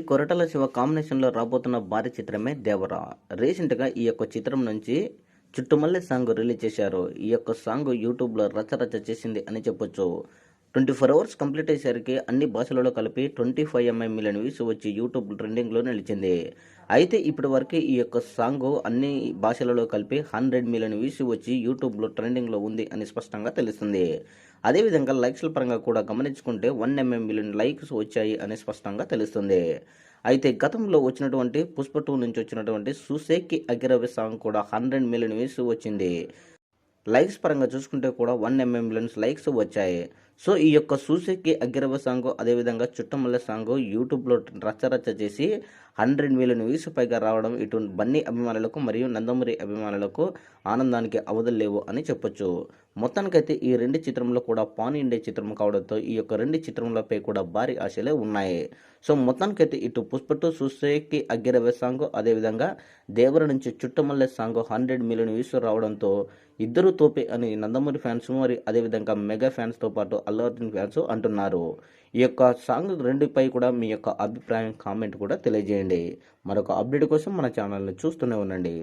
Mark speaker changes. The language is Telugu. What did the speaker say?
Speaker 1: కొరటల శివ కాంబినేషన్లో రాబోతున్న భారీ చిత్రమే దేవరా. రీసెంట్గా ఈ యొక్క చిత్రం నుంచి చుట్టుమల్లె సాంగ్ రిలీజ్ చేశారు. ఈ యొక్క సాంగ్ యూట్యూబ్లో రచరచ చేసింది అని చెప్పొచ్చు. ట్వంటీ ఫోర్ అవర్స్ కంప్లీట్ అయ్యేసరికి అన్ని భాషలలో కలిపి ట్వంటీ ఫైవ్ ఎంఐ మిలియన్ వ్యూస్ వచ్చి యూట్యూబ్ ట్రెండింగ్లో నిలిచింది. అయితే ఇప్పటి వరకు ఈ యొక్క సాంగ్ అన్ని భాషలలో కలిపి హండ్రెడ్ మిలియన్ వ్యూస్ వచ్చి యూట్యూబ్లో ట్రెండింగ్లో ఉంది అని స్పష్టంగా తెలుస్తుంది. అదేవిధంగా లైక్స్ల పరంగా కూడా గమనించుకుంటే వన్ ఎంఎం మిలియన్ లైక్స్ వచ్చాయి అని స్పష్టంగా తెలుస్తుంది. అయితే గతంలో వచ్చినటువంటి పుష్ప టూ నుంచి వచ్చినటువంటి సుసేకి అగిరవి సాంగ్ కూడా హండ్రెడ్ మిలియన్ వ్యూస్ వచ్చింది. లైక్స్ పరంగా చూసుకుంటే కూడా వన్ ఎంఎం మిలియన్స్ లైక్స్ వచ్చాయి. సో ఈ యొక్క సూసెక్కి అగ్గిరవ సాంగ్ అదేవిధంగా చుట్టమల్ల సాంగ్ యూట్యూబ్లో రచ్చరచ్చ చేసి హండ్రెడ్ మిలియన్ వ్యూస్ పైగా రావడం ఇటు బన్నీ అభిమానులకు మరియు నందమూరి అభిమానులకు ఆనందానికి అవధులు లేవు అని చెప్పొచ్చు. మొత్తానికైతే ఈ రెండు చిత్రంలో కూడా పాన్ ఇండియా చిత్రం కావడంతో ఈ యొక్క రెండు చిత్రములపై కూడా భారీ ఆశలే ఉన్నాయి. సో మొత్తానికైతే ఇటు పుష్పటు సుసేకి సాంగ్ అదేవిధంగా దేవర నుంచి Chuttamalle song hundred million views రావడంతో ఇద్దరు తోపే అని నందమూరి ఫ్యాన్స్ మరి అదేవిధంగా మెగా ఫ్యాన్స్తో పాటు అల్లు అర్జున్ ఫ్యాన్స్ అంటున్నారు. ఈ యొక్క సాంగ్ రెండుపై కూడా మీ యొక్క అభిప్రాయం కామెంట్ కూడా తెలియజేయండి. మరొక అప్డేట్ కోసం మన ఛానల్ని చూస్తూనే ఉండండి.